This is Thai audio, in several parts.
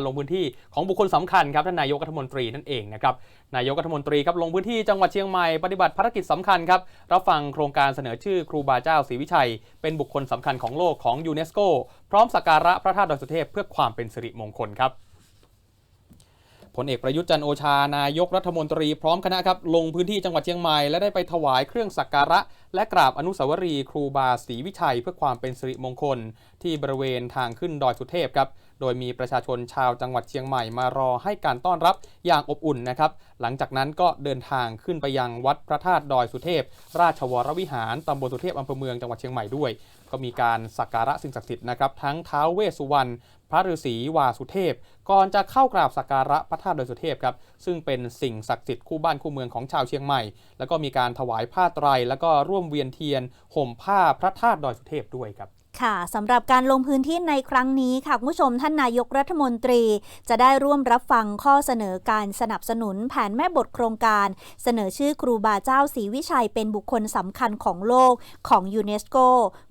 ลงพื้นที่ของบุคคลสำคัญครับท่านนายกรัฐมนตรีนั่นเองนะครับนายกรัฐมนตรีครับลงพื้นที่จังหวัดเชียงใหม่ปฏิบัติภารกิจสำคัญครับรับฟังโครงการเสนอชื่อครูบาเจ้าศรีวิชัย เป็นบุคคลสำคัญของโลกของยูเนสโก พร้อมสักการะพระธาตุดอยสุเทพเพื่อความเป็นสิริมงคลครับ พลเอกประยุทธ์จันโอชานายกรัฐมนตรีพร้อมคณะครับลงพื้นที่จังหวัดเชียงใหม่และได้ไปถวายเครื่องสักการะ และกราบอนุสาวรีย์ครูบาศรีวิชัย เพื่อความเป็นสิริมงคล ที่บริเวณทางขึ้นดอยสุเทพครับโดยมีประชาชนชาวจังหวัดเชียงใหม่มารอให้การต้อนรับอย่างอบอุ่นนะครับ หลังจากนั้นก็เดินทางขึ้นไปยังวัดพระธาตุดอยสุเทพ ราชวรวิหารตำบลสุเทพอำเภอเมืองจังหวัดเชียงใหม่ด้วย ก็มีการสักการะสิ่งศักดิ์สิทธิ์นะครับทั้งท้าวเวสสุวรรณ พระฤาษีวาสุเทพ ก่อนจะเข้ากราบสักการะพระธาตุดอยสุเทพครับซึ่งเป็นสิ่งศักดิ์สิทธิ์คู่บ้านคู่เมืองของชาวเชียงใหม่ แล้วก็มีการถวายผ้าไตรแล้วก็ร่วมเวียนเทียนห่มผ้าพระธาตุดอยสุเทพด้วยครับ ค่ะสำหรับการลงพื้นที่ในครั้งนี้ค่ะคุณผู้ชมท่านนายกรัฐมนตรี จะได้ร่วมรับฟังข้อเสนอการสนับสนุนแผนแม่บทโครงการ เสนอชื่อครูบาเจ้าศรีวิชัยเป็นบุคคลสำคัญของโลกของยูเนสโก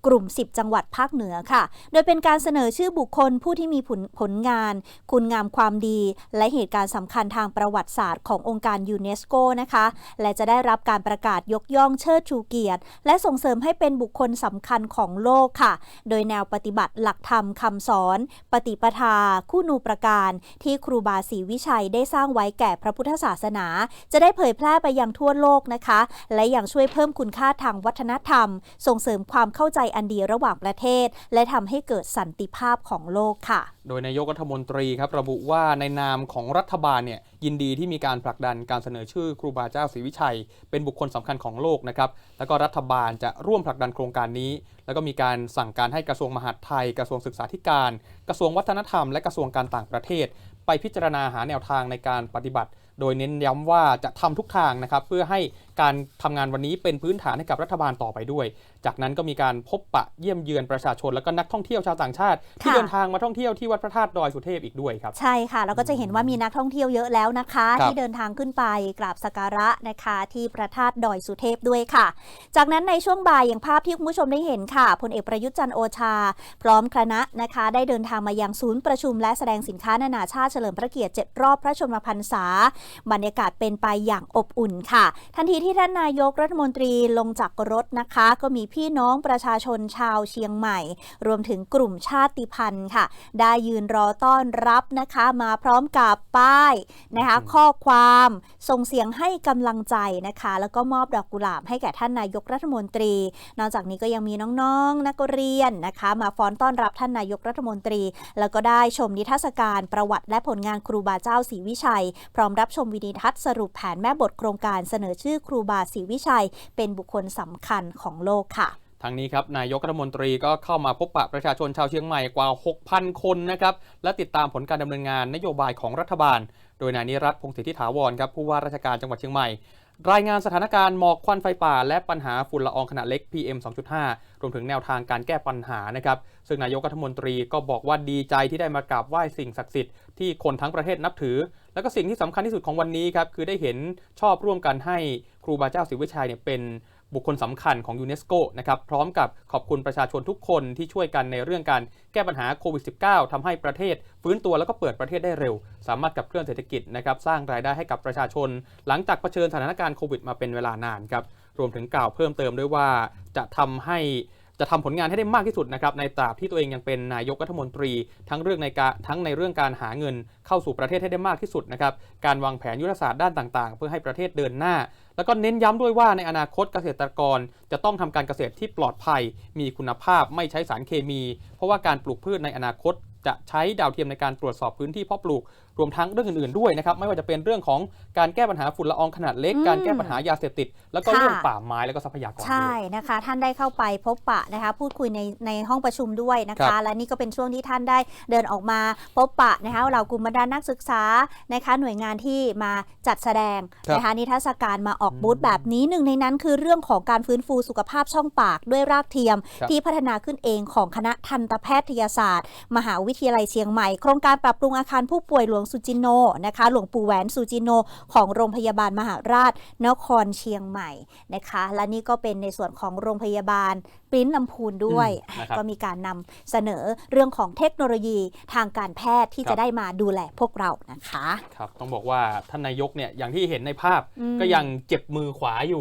กลุ่ม 10 จังหวัดภาคเหนือค่ะ โดยเป็นการเสนอชื่อบุคคลผู้ที่มีผลผลงาน คุณงามความดี และเหตุการณ์สำคัญทางประวัติศาสตร์ขององค์การยูเนสโกนะคะ และจะได้รับการประกาศยกย่องเชิดชูเกียรติ และส่งเสริมให้เป็นบุคคลสำคัญของโลกค่ะโดยแนวปฏิบัติหลักธรรมคำสอน ปฏิปทา คู่นูประการ ที่ครูบาศรีวิชัยได้สร้างไว้แก่พระพุทธศาสนา จะได้เผยแพร่ไปยังทั่วโลกนะคะ และยังช่วยเพิ่มคุณค่าทางวัฒนธรรม ส่งเสริมความเข้าใจอันดีระหว่างประเทศ และทำให้เกิดสันติภาพของโลกค่ะ โดยนายกรัฐมนตรีครับระบุว่าในนามของรัฐบาลเนี่ยยินดีที่มีการผลักดันการเสนอชื่อครูบาเจ้าศรีวิชัย เป็นบุคคลสำคัญของโลกนะครับแล้วก็รัฐบาลจะร่วมผลักดันโครงการนี้ แล้วก็มีการสั่งการให้กระทรวงมหาดไทย กระทรวงศึกษาธิการ กระทรวงวัฒนธรรม และกระทรวงการต่างประเทศ ไปพิจารณาหาแนวทางในการปฏิบัติ โดยเน้นย้ำว่าจะทำทุกทางนะครับเพื่อให้การทำงานวันนี้เป็นพื้นฐานให้กับรัฐบาลต่อไปด้วย จากนั้นก็มีการพบปะเยี่ยมเยือนประชาชนและก็นักท่องเที่ยวชาวต่างชาติ ที่ค่ะเดินทางมาท่องเที่ยวที่วัดพระธาตุดอยสุเทพอีกด้วยครับ ใช่ค่ะแล้วก็จะเห็นว่ามีนักท่องเที่ยวเยอะแล้วนะคะครับที่เดินทางขึ้นไปกราบสักการะนะคะที่พระธาตุดอยสุเทพด้วยค่ะ จากนั้นในช่วงบ่ายอย่างภาพที่คุณผู้ชมได้เห็นค่ะพลเอกประยุทธ์จันทร์โอชา พร้อมคณะนะคะ ได้เดินทางมายังศูนย์ประชุม และแสดงสินค้านานาชาติเฉลิมพระเกียรติ7รอบพระชนมพรรษา บรรยากาศเป็นไปอย่างอบอุ่นค่ะ ทันทีที่ท่านนายกรัฐมนตรีลงจากรถนะคะ ก็มีพี่น้องประชาชนชาวเชียงใหม่ รวมถึงกลุ่มชาติพันธุ์ค่ะ ได้ยืนรอต้อนรับนะคะมาพร้อมกับป้ายนะคะข้อความส่งเสียงให้กำลังใจนะคะ แล้วก็มอบดอกกุหลาบให้แก่ท่านนายกรัฐมนตรี นอกจากนี้ก็ยังมีน้องๆ นักเรียนนะคะ มาฟ้อนต้อนรับท่านนายกรัฐมนตรี แล้วก็ได้ชมนิทรรศการประวัติและผลงานครูบาเจ้าศรีวิชัย พร้อมรับชมวิดีทัศน์สรุปแผนแม่บทโครงการเสนอชื่อครูบาศรีวิชัย เป็นบุคคลสำคัญของโลกค่ะ ทางนี้ครับนายกรัฐมนตรีก็เข้ามาพบปะประชาชนชาวเชียงใหม่กว่า 6,000 คนนะครับและติดตามผลการดำเนินงานนโยบายของรัฐบาล โดยนายนิรัตพงศิธิถาวรครับผู้ว่าราชการจังหวัดเชียงใหม่ รายงานสถานการณ์หมอกควันไฟป่า และปัญหาฝุ่นละอองขนาดเล็ก PM 2.5 รวมถึงแนวทางการแก้ปัญหานะครับซึ่งนายกรัฐมนตรีก็บอกว่าดีใจที่ได้มากราบไหว้สิ่งศักดิ์สิทธิ์ที่คนทั้งประเทศนับถือ แล้วก็สิ่งที่สำคัญที่สุดของวันนี้ครับคือได้เห็นชอบร่วมกันให้ครูบาเจ้าศรีวิชัยเนี่ยเป็น บุคคลสำคัญของยูเนสโกนะครับพร้อมกับขอบคุณประชาชนทุกคนที่ช่วยกันในเรื่องการแก้ปัญหาโควิด -19 ทำให้ประเทศ ฟื้นตัวแล้วก็เปิดประเทศได้เร็ว สามารถกับเคลื่อนเศรษฐกิจนะครับสร้างรายได้ให้กับประชาชน หลังจากเผชิญสถานการณ์โควิดมาเป็นเวลานานครับรวมถึงกล่าวเพิ่มเติมด้วยว่าจะทำให้ จะทำผลงานให้ได้มากที่สุดนะครับในตราบที่ตัวเองยังเป็นนายกรัฐมนตรี ทั้งเรื่องในการทั้งในเรื่องการหาเงินเข้าสู่ประเทศให้ได้มากที่สุดนะครับการวางแผนยุทธศาสตร์ด้านต่างๆ เพื่อให้ประเทศเดินหน้า แล้วก็เน้นย้ำด้วยว่าในอนาคตเกษตรกร จะต้องทำการเกษตรที่ปลอดภัย มีคุณภาพไม่ใช้สารเคมี เพราะว่าการปลูกพืชในอนาคตจะใช้ดาวเทียมในการตรวจสอบพื้นที่เพาะปลูก วมทั้งเรื่องอื่นๆด้วยนะครับไม่ว่าจะเป็นเรื่องของการแก้ปัญหาฝุ่นละอองขนาดเล็กอืมการแก้ปัญหายาเสพติด แล้วก็ค่ะเรื่องป่าไม้แล้วก็ทรัพยากรใช่ด้วยนะคะท่านได้เข้าไปพบปะนะคะพูดคุยในในห้องประชุมด้วยนะครัคะบและนี่ก็เป็นช่วงที่ท่านได้เดินออกมาพบปะนะคะเหล่ากลุ่มบรรดานักศึกษานะคะหน่วยงานที่มาจัดแสดงครับนะคะนิทรรศการมาออกอืมบูธแบบนี้หนึ่งในนั้นคือเรื่องของการฟื้นฟูสุขภาพช่องปากด้วยรากเทียมครับที่พัฒนาขึ้นเองของคณะทันตแพทยศาสตร์ มหาวิวิทยาลัยเชียงใหม่ โครงการปรับปรุงอาคารผู้ป่วยหลวงสุจินโนนะคะ หลวงปู่แหวนสุจินโนของโรงพยาบาลมหาราชนครเชียงใหม่นะคะ และนี่ก็เป็นในส่วนของโรงพยาบาลปริ้นลำพูนด้วยอืมนะครับก็มีการนำเสนอเรื่องของเทคโนโลยีทางการแพทย์ที่ครับจะได้มาดูแลพวกเรานะคะ ครับ ต้องบอกว่าท่านนายกเนี่ยอย่างที่เห็นในภาพอืมก็ยังเจ็บมือขวาอยู่